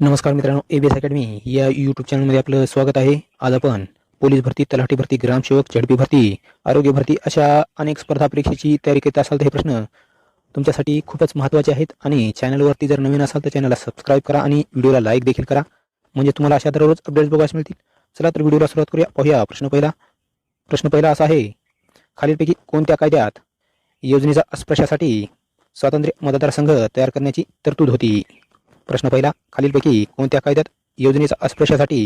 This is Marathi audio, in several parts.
नमस्कार मित्रांनो एबीएस अकॅडमी या यूट्यूब चॅनलमध्ये आपलं स्वागत आहे. आज आपण पोलीस भरती तलाठी भरती ग्रामसेवक झडपी भरती आरोग्य भरती अशा अनेक स्पर्धा परीक्षेची तयारी करीत असाल तर हे प्रश्न तुमच्यासाठी खूपच महत्त्वाचे आहेत. आणि चॅनलवरती जर नवीन असाल तर चॅनलला सबस्क्राईब करा आणि व्हिडिओला लाईक देखील करा. म्हणजे तुम्हाला अशा दररोज अपडेट्स बघायला मिळतील. चला तर व्हिडिओला सुरुवात करूया. पाहूया प्रश्न पहिला. प्रश्न पहिला असा आहे खालीलपैकी कोणत्या कायद्यात योजनेचा अस्पृश्यासाठी स्वातंत्र्य मतदारसंघ तयार करण्याची तरतूद होती? प्रश्न पहिला खालीलपैकी कोणत्या कायद्यात योजनेचा अस्पृश्यासाठी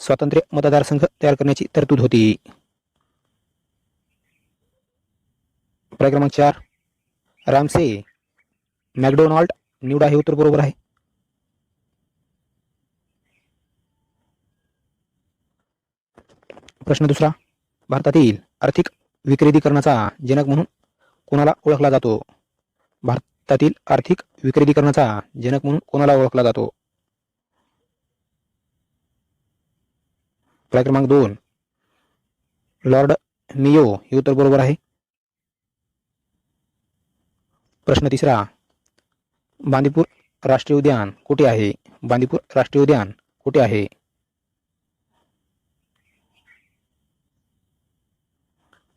स्वातंत्र्य मतदारसंघ तयार करण्याची तरतूद होती? पर्याय क्रमांक चार रामसे मॅकडोनाल्ड निवडा हे उत्तर बरोबर आहे. प्रश्न दुसरा भारतातील आर्थिक विक्रेदीकरणाचा जनक म्हणून कोणाला ओळखला जातो? भारतातील आर्थिक विकेंद्रीकरणाचा जनक म्हणून कोणाला ओळखला जातो? पर्याय क्रमांक दोन. लॉर्ड मियो हे उत्तर बरोबर आहे. प्रश्न तिसरा. बांदीपूर राष्ट्रीय उद्यान कुठे आहे? बांदीपूर राष्ट्रीय उद्यान कुठे आहे?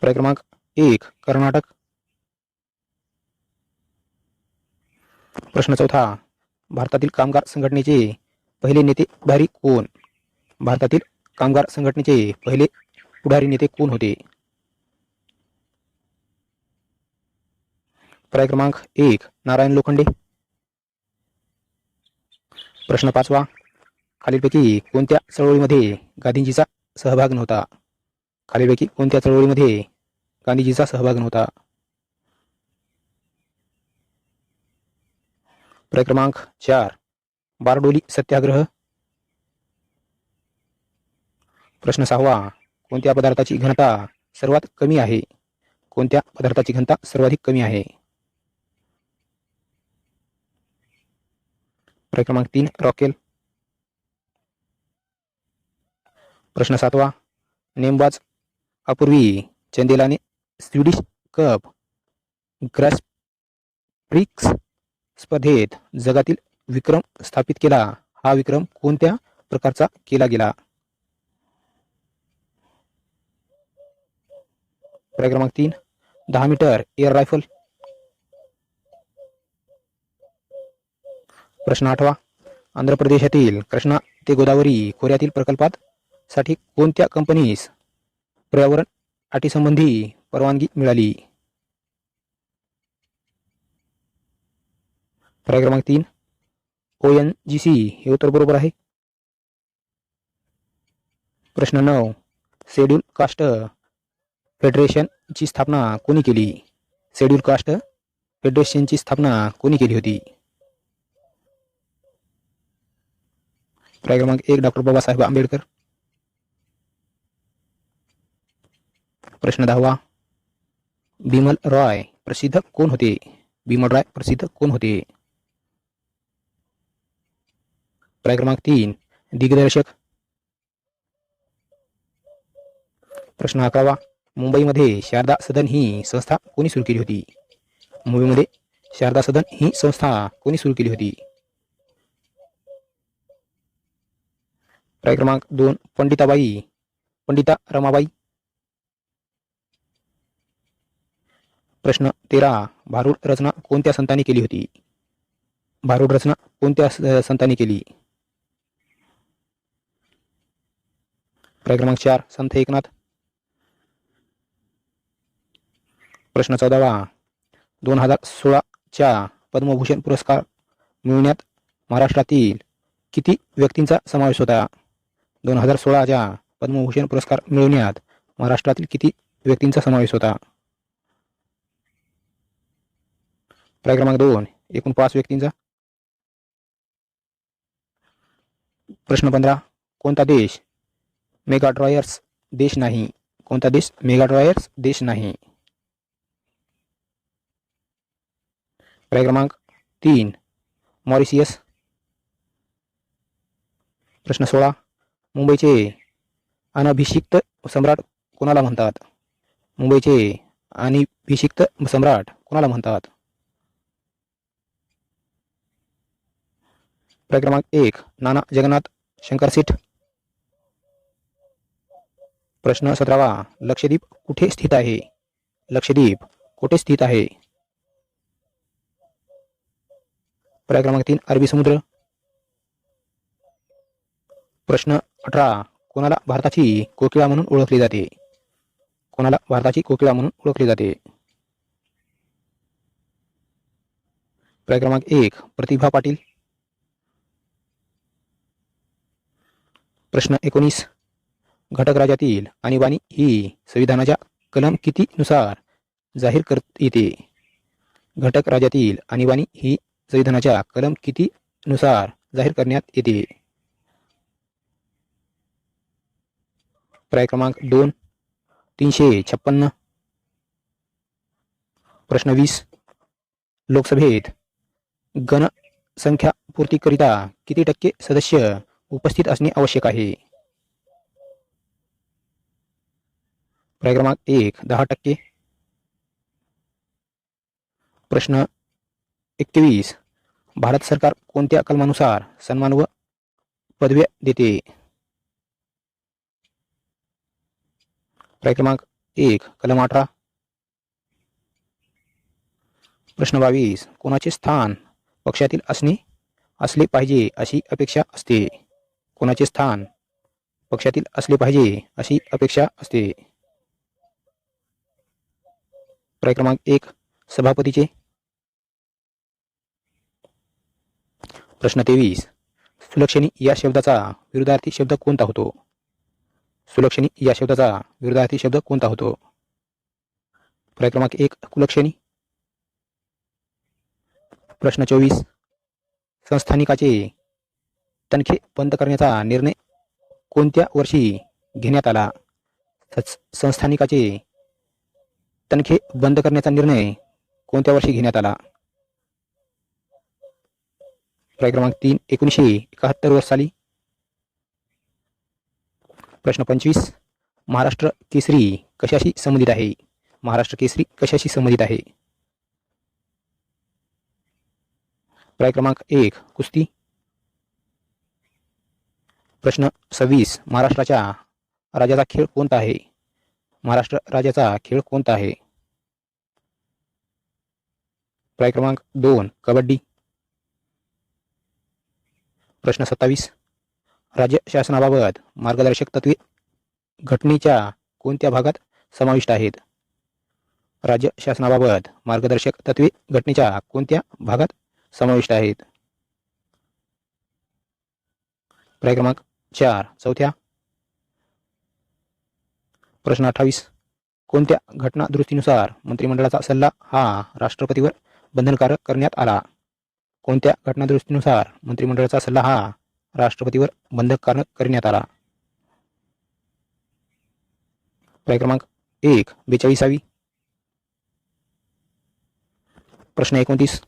पर्याय क्रमांक एक कर्नाटक. प्रश्न चौथा भारतातील कामगार संघटनेचे पहिले नेते पुढारी कोण? भारतातील कामगार संघटनेचे पहिले पुढारी नेते कोण होते? पर्याय क्रमांक एक नारायण लोखंडे. प्रश्न पाचवा खालीलपैकी कोणत्या चळवळीमध्ये गांधीजीचा सहभाग नव्हता? खालीलपैकी कोणत्या चळवळीमध्ये गांधीजीचा सहभाग नव्हता? पर्याय क्रमांक चार. बारडोली सत्याग्रह. प्रश्न सहावा. कोणत्या पदार्थाची घनता सर्वात कमी आहे? कोणत्या पदार्थाची घनता सर्वाधिक कमी आहे? पर्याय क्रमांक तीन रॉकेल. प्रश्न सातवा. नेमबाज अपूर्वी चंदेलाने स्वीडिश कप ग्रॅस प्रिक्स स्पर्धेत जगातील विक्रम स्थापित केला. हा विक्रम कोणत्या प्रकारचा केला गेला? पर्याय क्रमांक तीन दहा मीटर एअर रायफल. प्रश्न आठवा आंध्र प्रदेशातील कृष्णा ते गोदावरी खोऱ्यातील प्रकल्पात साठी कोणत्या कंपनीस पर्यावरण अटीसंबंधी परवानगी मिळाली? पर्याय क्रमांक तीन. ओ एन जी सी हे उत्तर बरोबर आहे. प्रश्न नऊ. शेड्यूल कास्ट फेडरेशनची स्थापना कोणी केली? शेड्यूल कास्ट फेडरेशनची स्थापना कोणी केली होती? पर्याय क्रमांक एक डॉक्टर बाबासाहेब आंबेडकर. प्रश्न दहावा. बिमल रॉय प्रसिद्ध कोण होते? बिमल रॉय प्रसिद्ध कोण होते? पर्याय क्रमांक तीन दिग्दर्शक प्रश्न अकरावा मुंबईमध्ये शारदा सदन ही संस्था कोणी सुरू केली होती? मुंबईमध्ये शारदा सदन ही संस्था कोणी सुरू केली होती? पर्याय क्रमांक दोन. पंडिताबाई. पंडिता रमाबाई. प्रश्न तेरा. भारूड रचना कोणत्या संतांनी केली होती? भारूड रचना कोणत्या संतांनी केली? पर्याय क्रमांक चार संत एकनाथ. प्रश्न चौदावा. दोन हजार सोळाच्या पद्मभूषण पुरस्कार मिळवण्यात महाराष्ट्रातील किती व्यक्तींचा समावेश होता? दोन हजार सोळाच्या पद्मभूषण पुरस्कार मिळवण्यात महाराष्ट्रातील किती व्यक्तींचा समावेश होता? पर्याय क्रमांक दोन एकूण पाच व्यक्तींचा. प्रश्न पंधरा. कोणता देश मेगा ड्रॉयर्स देश नाही. कोणता देश? मेगाड्रॉयर्स देश नाही. पर्याय क्रमांक तीन. मॉरिशियस. प्रश्न सोळा. मुंबईचे अनभिषिक्त सम्राट कोणाला म्हणतात? मुंबईचे अनभिषिक्त सम्राट कोणाला म्हणतात? प्रक्रमांक एक. नाना जगन्नाथ शंकरसेठ. प्रश्न सतरावा. लक्षद्वीप कुठे स्थित आहे? लक्षद्वीप कुठे स्थित आहे? पर्याय क्रमांक तीन अरबी समुद्र. प्रश्न अठरा. कोणाला भारताची कोकिळा म्हणून ओळखली जाते? कोणाला भारताची कोकिळा म्हणून ओळखली जाते? पर्याय क्रमांक एक प्रतिभा पाटील. प्रश्न एकोणीस. घटक राज्यातील आणीबाणी ही संविधानाच्या कलम किती नुसार जाहीर करत येते? घटक राज्यातील आणीबाणी ही संविधानाच्या कलम किती नुसार जाहीर करण्यात येते? पर्याय क्रमांक दोन तीनशे छप्पन्न. प्रश्न वीस लोकसभेत गणसंख्यापूर्तीकरिता किती टक्के सदस्य उपस्थित असणे आवश्यक आहे? पर्याय क्रमांक एक दहा टक्के. प्रश्न एकवीस. भारत सरकार कोणत्या कलमानुसार सन्मान व पदव्या देते? पर्याय क्रमांक एक कलम अठरा. प्रश्न बावीस. कोणाचे स्थान पक्षातील असणे असले पाहिजे अशी अपेक्षा असते? कोणाचे स्थान पक्षातील असले पाहिजे अशी अपेक्षा असते? पर्याय क्रमांक एक सभापतीचे. प्रश्न तेवीस सुलक्षणी या शब्दाचा विरुद्धार्थी शब्द कोणता होतो? सुलक्षणी या शब्दाचा विरुद्धार्थी शब्द कोणता होतो? पर्याय क्रमांक एक कुलक्षणी. प्रश्न चोवीस संस्थानिकाचे तनखे बंद करण्याचा निर्णय कोणत्या वर्षी घेण्यात आला? संस्थानिकाचे तनखे बंद करण्याचा निर्णय कोणत्या वर्षी घेण्यात आला? पर्याय क्रमांक तीन एकोणीसशे एकाहत्तर वर्ष साली. प्रश्न पंचवीस महाराष्ट्र केसरी कशाशी संबंधित आहे? महाराष्ट्र केसरी कशाशी संबंधित आहे? पर्याय क्रमांक एक कुस्ती. प्रश्न सव्वीस महाराष्ट्राच्या राज्याचा खेळ कोणता आहे? महाराष्ट्र राज्याचा खेळ कोणता आहे? पर्याय क्रमांक दोन कबड्डी. प्रश्न सत्तावीस. राज्य शासनाबाबत मार्गदर्शक तत्वे घटनेच्या कोणत्या भागात समाविष्ट आहेत? राज्य शासनाबाबत मार्गदर्शक तत्वे घटनेच्या कोणत्या भागात समाविष्ट आहेत? पर्याय क्रमांक चार चौथ्या. प्रश्न अठ्ठावीस. कोणत्या घटना दुरुस्तीनुसार मंत्रिमंडळाचा सल्ला हा राष्ट्रपतीवर बंधनकारक करण्यात आला. कोणत्या घटनादुरुस्तीनुसार मंत्रिमंडळाचा सल्ला हा राष्ट्रपतीवर बंधनकारक करण्यात आला? पर्याय क्रमांक एक बेचाळीसावी. प्रश्न एकोणतीस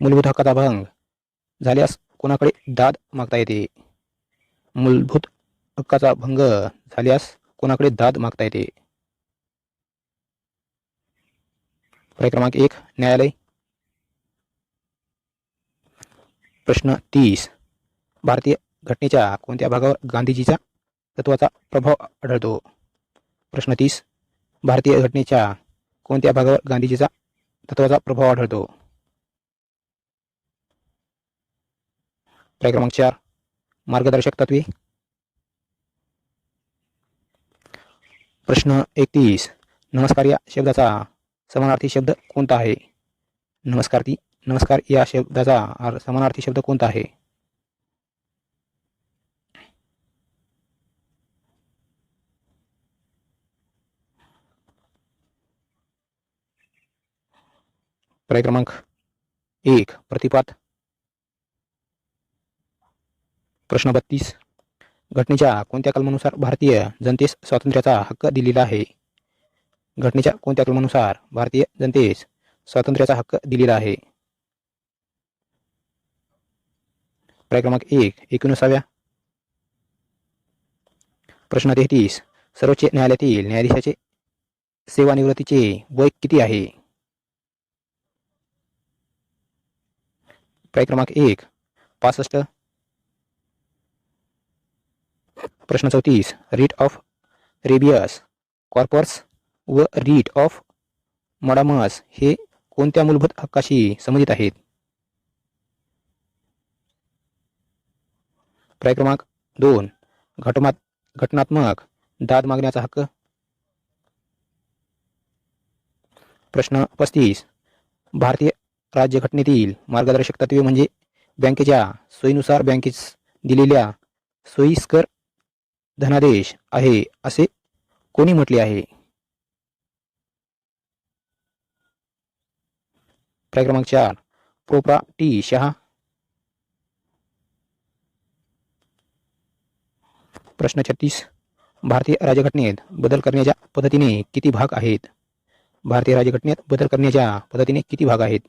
मूलभूत हक्काचा भंग झाल्यास कोणाकडे दाद मागता येते? मूलभूत हक्काचा भंग झाल्यास कोणाकडे दाद मागता येते? पर्याय क्रमांक एक न्यायालय प्रश्न तीस. भारतीय घटनेच्या कोणत्या भागावर गांधीजीचा तत्वाचा प्रभाव आढळतो? प्रश्न तीस. भारतीय घटनेच्या कोणत्या भागावर गांधीजीचा तत्वाचा प्रभाव आढळतो? पर्याय क्रमांक चार. मार्गदर्शक तत्वे. प्रश्न एकतीस. नमस्कार या शब्दाचा समानार्थी शब्द कोणता आहे? नमस्कार ती नमस्कार या शब्दाचा समानार्थी शब्द कोणता आहे? पर्याय क्रमांक एक प्रतिपात. प्रश्न बत्तीस. घटनेच्या कोणत्या कलमानुसार भारतीय जनतेस स्वातंत्र्याचा हक्क दिलेला आहे? घटनेच्या कोणत्या कलमानुसार भारतीय जनतेस स्वातंत्र्याचा हक्क दिलेला आहे? पर्याय क्रमांक एक एकोणीसाव्या प्रश्न तेहतीस सर्वोच्च न्यायालयातील न्यायाधीशाचे सेवानिवृत्तीचे वय किती आहे पर्याय क्रमांक एक पासष्ट प्रश्न चौतीस रीट ऑफ रेबियस कॉर्पर्स व रीट ऑफ मडामस हे कोणत्या मूलभूत हक्काशी संबंधित आहेत पर्याय क्रमांक दोन. घटमात घटनात्मक दाद मागण्याचा हक्क. प्रश्न पस्तीस. भारतीय राज्यघटनेतील मार्गदर्शक तत्वे म्हणजे बँकेच्या सोयीनुसार बँकेस दिलेल्या सोयीस्कर धनादेश आहे असे कोणी म्हटले आहे? पर्याय क्रमांक चार. प्रोप्राटी शहा प्रश्न छत्तीस. भारतीय राज्यघटनेत बदल करण्याच्या पद्धतीने किती भाग आहेत? भारतीय राज्यघटनेत बदल करण्याच्या पद्धतीने किती भाग आहेत?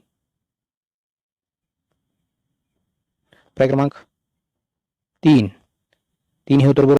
पर्याय क्रमांक तीन. तीन हे उत्तर